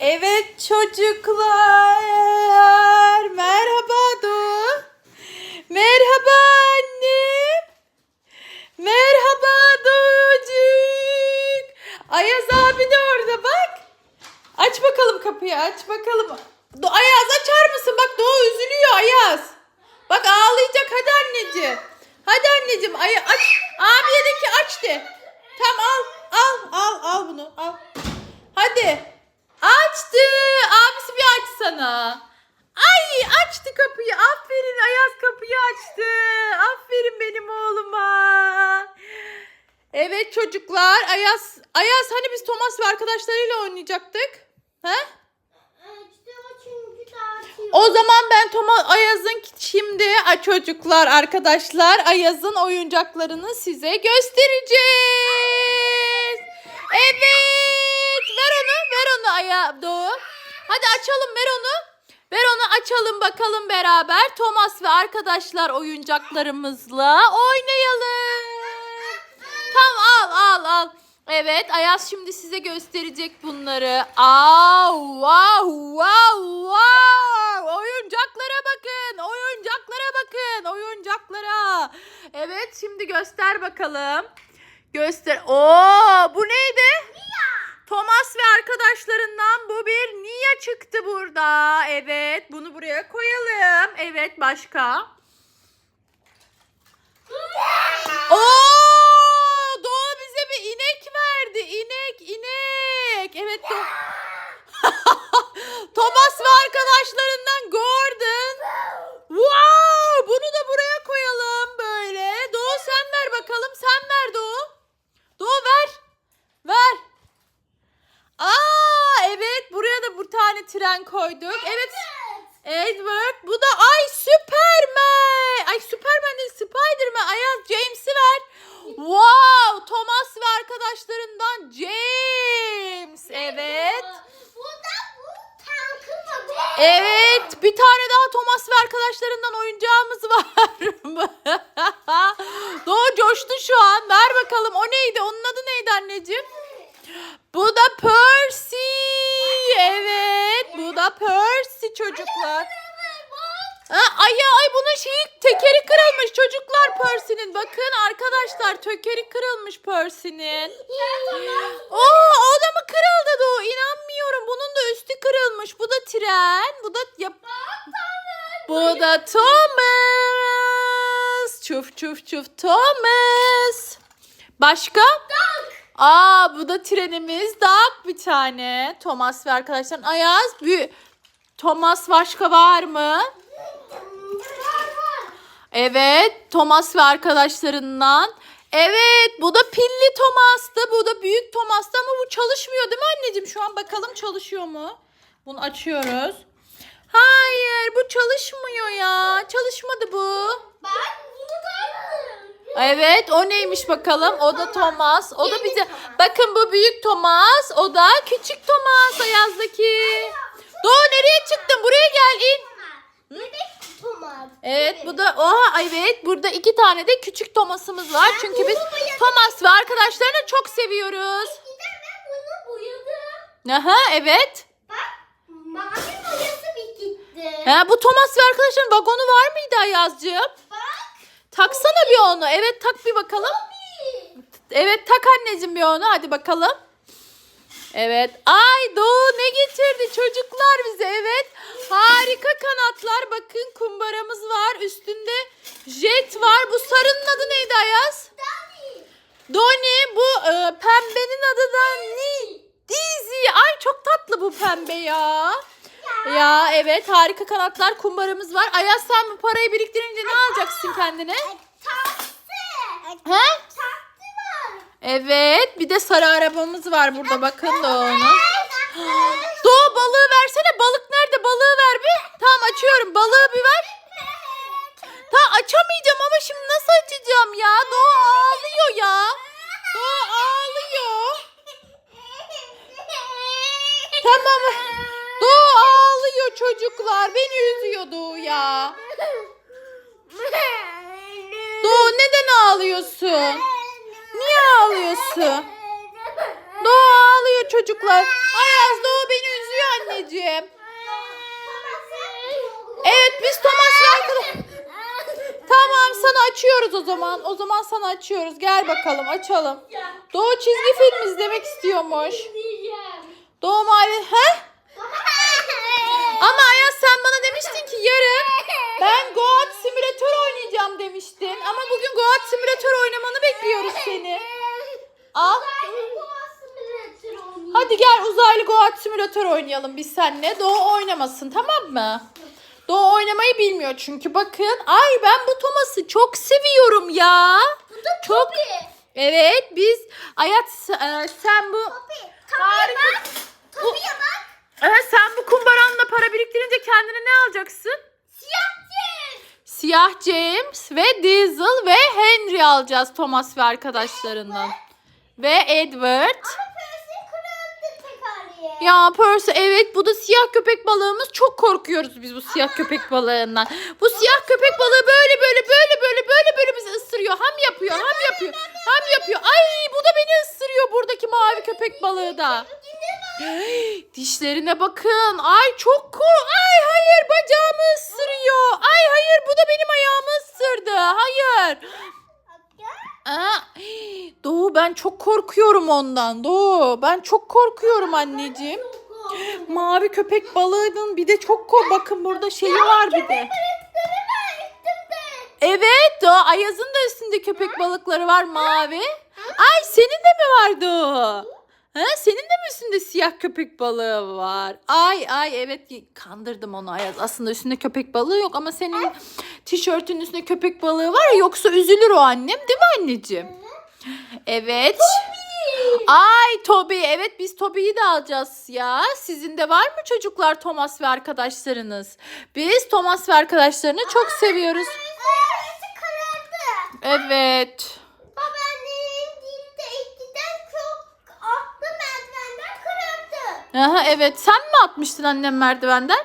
Evet çocuklar. Merhaba Doğu. Merhaba annem. Merhaba Doğucuk. Ayaz abi de orada bak. Aç bakalım kapıyı aç bakalım. Do Ayaz açar mısın? Bak Doğu üzülüyor Ayaz. Bak ağlayacak hadi anneciğim. Hadi anneciğim ay aç. Abiye de ki aç de. Tamam al al al al bunu al. Hadi. Açtı. Abisi bir açsana. Ay açtı kapıyı. Aferin Ayaz kapıyı açtı. Aferin benim oğluma. Evet çocuklar. Ayaz Ayaz hani biz Thomas ve arkadaşlarıyla oynayacaktık? He? O zaman ben Thomas Ayaz'ın şimdi ay çocuklar arkadaşlar Ayaz'ın oyuncaklarını size göstereceğiz. Evet. Ver onu, ver onu Aya Doğu. Hadi açalım ver onu. Ver onu açalım bakalım beraber. Thomas ve arkadaşlar oyuncaklarımızla oynayalım. Tamam al al al. Evet Ayaz şimdi size gösterecek bunları. Aa, wow wow wow. Oyuncaklara bakın. Oyuncaklara bakın. Oyuncaklara. Evet şimdi göster bakalım. Göster. Oo bu neydi? Thomas ve arkadaşlarından bu bir Nia çıktı burada. Evet bunu buraya koyalım. Evet başka? Oo Doğa bize bir inek verdi. İnek inek. Evet Thomas ve arkadaşlarından Gordon. Wow bunu da buraya koyalım böyle. Doğu sen ver bakalım. Sen ver Doğu. Doğu ver. Ver. Aa evet buraya da bir tren koyduk. Evet. Edward bu da ay Superman. Ay Superman değil Spiderman. Ayaz James'i ver. Wow Thomas ve arkadaşlarından James. Evet. Bu da bu tankın adı. Evet bir tane daha Thomas ve arkadaşlarından oyuncağımız var. Doğu coştu şu an. Ver bakalım o neydi? Onun adı neydi anneciğim? Bu da Percy. Evet bu da Percy çocuklar. Ha, ay ya ay bunun şeyi tekeri kırılmış çocuklar Percy'nin. Bakın arkadaşlar tekeri kırılmış Percy'nin. Oo o da mı kırıldı Doğu? İnanmıyorum. Bunun da üstü kırılmış. Bu da tren. Bu da yap. Bu da Thomas. Çuf çuf çuf Thomas. Başka? Aa bu da trenimiz. Dak bir tane. Thomas ve arkadaşlar. Ayaz. Bir... Thomas başka var mı? Evet, Thomas ve arkadaşlarından. Evet, bu da pilli Thomas'tı. Bu da büyük Thomas'tı ama bu çalışmıyor değil mi anneciğim? Şu an bakalım çalışıyor mu? Bunu açıyoruz. Hayır, bu çalışmıyor ya. Çalışmadı bu. Ben. Evet, o neymiş bakalım? O da Thomas. O da bize... Bakın bu büyük Thomas. O da küçük Thomas Ayaz'daki. Doğu nereye çıktın? Buraya gel in. Bebek Thomas. Evet bu da oha evet burada iki tane de küçük Thomas'ımız var. Çünkü biz Thomas ve arkadaşlarını çok seviyoruz. Eskiden ben bunu boyadım. Aha evet. Bak mavi boyası bir gitti. Ha, bu Thomas ve arkadaşların vagonu var mıydı Ayazcığım? Bak. Taksana bir onu. Evet tak bir bakalım. bir. Evet tak anneciğim bir onu hadi bakalım. Evet. Ay Doğu ne getirdi çocuklar bize evet. Harika kanatlar. Bakın kumbaramız var. Üstünde jet var. Bu sarının adı neydi Ayaz? Doni bu e, pembenin adı da Ni. Dizi. Ay çok tatlı bu pembe ya. Ya evet harika kanatlar kumbaramız var. Ayaz sen bu parayı biriktirince ne alacaksın kendine? Taksi. He? Evet bir de sarı arabamız var burada bakın onu. Doğu balığı versene balık nerede balığı ver bir. Tamam açıyorum balığı bir ver. Tamam açamayacağım ama şimdi nasıl açacağım ya? Doğu ağlıyor ya. Doğu ağlıyor. Tamam. Doğu ağlıyor çocuklar. Beni üzüyor Doğu ya. Doğu neden ağlıyorsun? Niye ağlıyorsun? Doğu ağlıyor çocuklar. Ayaz Doğu beni üzüyor anneciğim. Evet biz Thomas ve arkadaş... Tamam sana açıyoruz o zaman. O zaman sana açıyoruz. Gel bakalım açalım. Doğu çizgi film izlemek istiyormuş. Doğu mavi... He? Ama Ayaz sen bana demiştin ki yarın ben Goat Simülatör oynayacağım demiştin. Ama bugün Goat Simülatör oynamanı bekliyoruz seni. Al. Hadi gel uzaylı Goat Simülatör oynayalım biz seninle. Doğu oynamasın tamam mı? Doğu oynamayı bilmiyor çünkü bakın. Ay ben bu Thomas'ı çok seviyorum ya. Çok. Evet biz Ayat e, sen bu Harika. Bu- Evet, sen bu kumbaranla para biriktirince kendine ne alacaksın? Siyah James ve Diesel ve Henry alacağız Thomas ve arkadaşlarından. Ve Edward. Ya Percy evet bu da siyah köpek balığımız. Çok korkuyoruz biz bu siyah köpek balığından. Bu siyah köpek balığı böyle böyle böyle böyle böyle böyle bizi ısırıyor. Ham yapıyor ham yapıyor ham yapıyor. Ay bu da beni ısırıyor buradaki mavi köpek balığı da. Dişlerine bakın. Ay çok kor. Ay hayır bacağımı ısırıyor. Ay hayır bu da benim ayağımı ısırdı. Hayır. Aa, Doğu ben çok korkuyorum ondan. Doğu ben çok korkuyorum anneciğim. Mavi köpek balığının bir de çok kork. Bakın burada şeyi var bir de. Evet Doğu Ayaz'ın da üstünde köpek balıkları var mavi. Ay senin de mi var Doğu? Ha, senin de mi üstünde siyah köpek balığı var? Ay ay evet kandırdım onu Ayaz. Aslında üstünde köpek balığı yok ama senin tişörtünün üstünde köpek balığı var ya yoksa üzülür o annem değil mi anneciğim? Evet. Ay Toby evet biz Toby'yi de alacağız ya. Sizin de var mı çocuklar Thomas ve arkadaşlarınız? Biz Thomas ve arkadaşlarını çok seviyoruz. Evet. Babaannem dilde eskiden çok attı merdivenden kırıldı. Aha evet sen mi atmıştın annem merdivenden?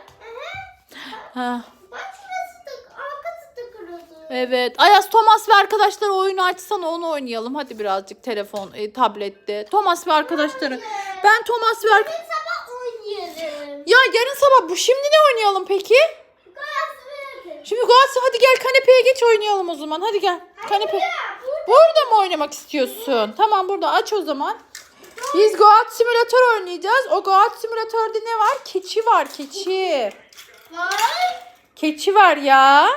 Ha. Bak şurası da arkası da kırıldı. Evet. Ayaz Thomas ve arkadaşlar oyunu açsana onu oynayalım. Hadi birazcık telefon, e, tablette. Thomas ve arkadaşları. Ben Thomas ve Bugün sabah oynayalım. Ya yarın sabah bu şimdi ne oynayalım peki? Verin. Şimdi Galatasaray hadi gel kanepeye geç oynayalım o zaman. Hadi gel. Kanepe. Burada mı oynamak istiyorsun? Tamam burada aç o zaman. Biz Goat Simülatör oynayacağız. O Goat Simülatör'de ne var? Keçi var keçi. Vay. Keçi var ya.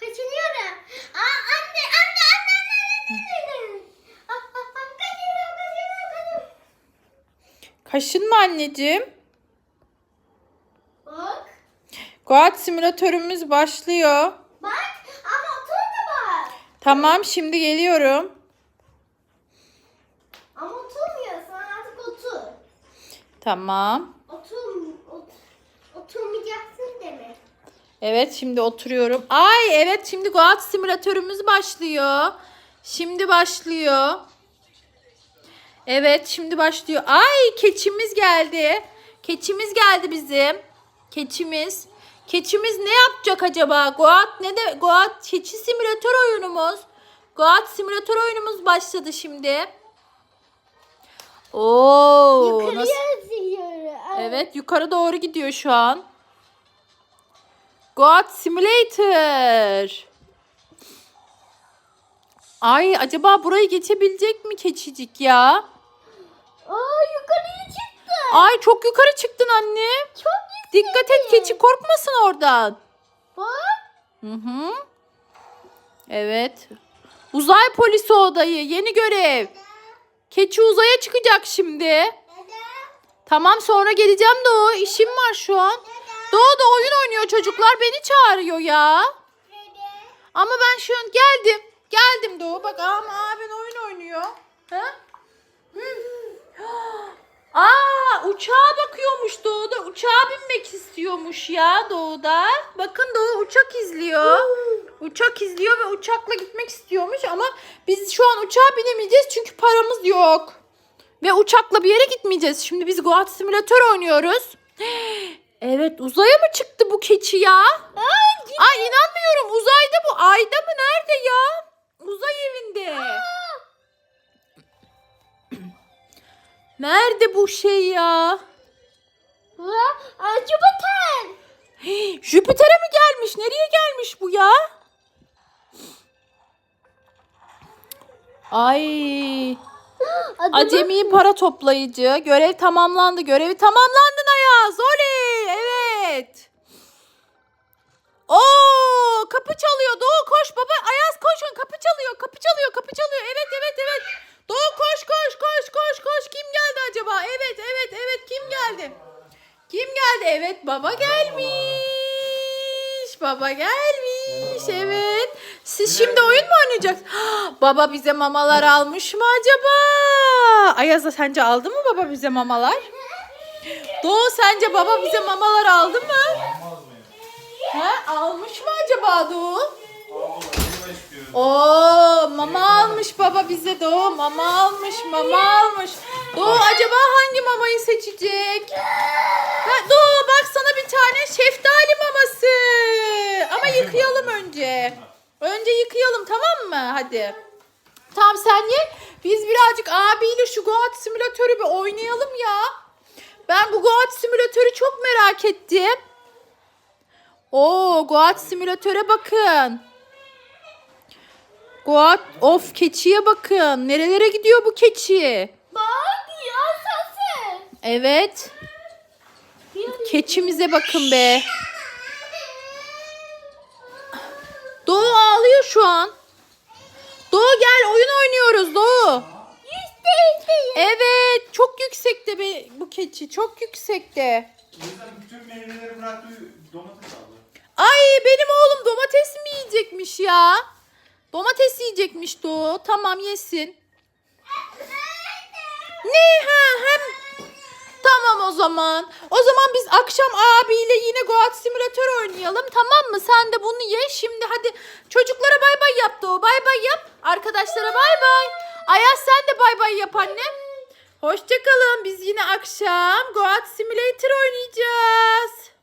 Kaçınıyorum. Aa anne anne anne anne anne. anne. Ah, ah, ah, Kaçıyorum kaçıyorum kaçıyorum. Kaşınma anneciğim. Bak. Goat Simülatörümüz başlıyor. Bak ama otur da bak. Tamam şimdi geliyorum. Ama oturmuyorsun artık otur. Tamam. Otur, otur. Oturmayacaksın demek. Evet şimdi oturuyorum. Ay evet şimdi Goat Simülatörümüz başlıyor. Şimdi başlıyor. Evet şimdi başlıyor. Ay keçimiz geldi. Keçimiz geldi bizim. Keçimiz. Keçimiz ne yapacak acaba? Goat ne de Goat keçi simülatör oyunumuz. Goat simülatör oyunumuz başladı şimdi. Oo, nasıl? yazıyorum. Evet yukarı doğru gidiyor şu an. God Simulator. Ay acaba burayı geçebilecek mi keçicik ya? Aa yukarıya çıktı. Ay çok yukarı çıktın anne. Çok Dikkat et keçi korkmasın oradan. Bak. Hı hı. Evet. Uzay polisi odayı yeni görev. Keçi uzaya çıkacak şimdi. Tamam sonra geleceğim Doğu. İşim var şu an. Doğu da oyun oynuyor çocuklar. Beni çağırıyor ya. Ama ben şu an geldim. Geldim Doğu. Bak ama abin oyun oynuyor. Ha? Aa uçağa bakıyormuş Doğu'da. Uçağa binmek istiyormuş ya Doğu'da. Bakın Doğu uçak izliyor. Uçak izliyor ve uçakla gitmek istiyormuş ama biz şu an uçağa binemeyeceğiz çünkü paramız yok. Ve uçakla bir yere gitmeyeceğiz. Şimdi biz Goat Simülatör oynuyoruz. Evet uzaya mı çıktı bu keçi ya? Ay inanmıyorum uzayda bu. Ayda mı nerede ya? Uzay evinde. Nerede bu şey ya? Aa, Jüpiter. Jüpiter'e mi gelmiş? Nereye gelmiş bu ya? Ay. Acemi para toplayıcı. Görev tamamlandı. Görevi tamamlandı Ayaz. Oley. Evet. Oo, kapı çalıyor. Doğu koş baba. Ayaz koşun. Kapı çalıyor. Kapı çalıyor. Kapı çalıyor. Evet evet evet. Doğu koş koş koş koş koş. Kim geldi acaba? Evet evet evet. Kim geldi? Kim geldi? Evet baba gelmiş. Baba gelmiş. Evet. Siz şimdi oyun mu oynayacaksınız? baba bize mamalar almış mı acaba? Ayaz'a sence aldı mı baba bize mamalar? Doğu sence baba bize mamalar aldı mı? Almaz? Ha, almış mı acaba Doğu? Oo, mama almış baba bize Doğu. Mama almış, mama almış. Doğu acaba hangi mamayı seçecek? Ha, Doğu bak sana bir tane şeftali maması. Ama yıkayalım önce. Önce yıkayalım tamam mı? Hadi. Tamam sen ye. Biz birazcık abiyle şu Goat simülatörü bir oynayalım ya. Ben bu Goat simülatörü çok merak ettim. Oo, Goat simülatöre bakın. Goat of keçiye bakın. Nerelere gidiyor bu keçi? Bak ya sesi. Evet. Keçimize bakın be. Doğu ağlıyor şu an. Doğu gel oyun oynuyoruz Doğu. Evet çok yüksekte be bu keçi çok yüksekte. O yüzden bütün meyveleri bıraktı domates aldı. Ay benim oğlum domates mi yiyecekmiş ya? Domates yiyecekmiş Doğu. Tamam yesin. Ne ha hem o zaman. O zaman biz akşam abiyle yine Goat Simülatör oynayalım. Tamam mı? Sen de bunu ye. Şimdi hadi çocuklara bay bay yap Doğu. Bay bay yap. Arkadaşlara bay bay. Ayaz sen de bay bay yap annem. Hoşçakalın. Biz yine akşam Goat Simulator oynayacağız.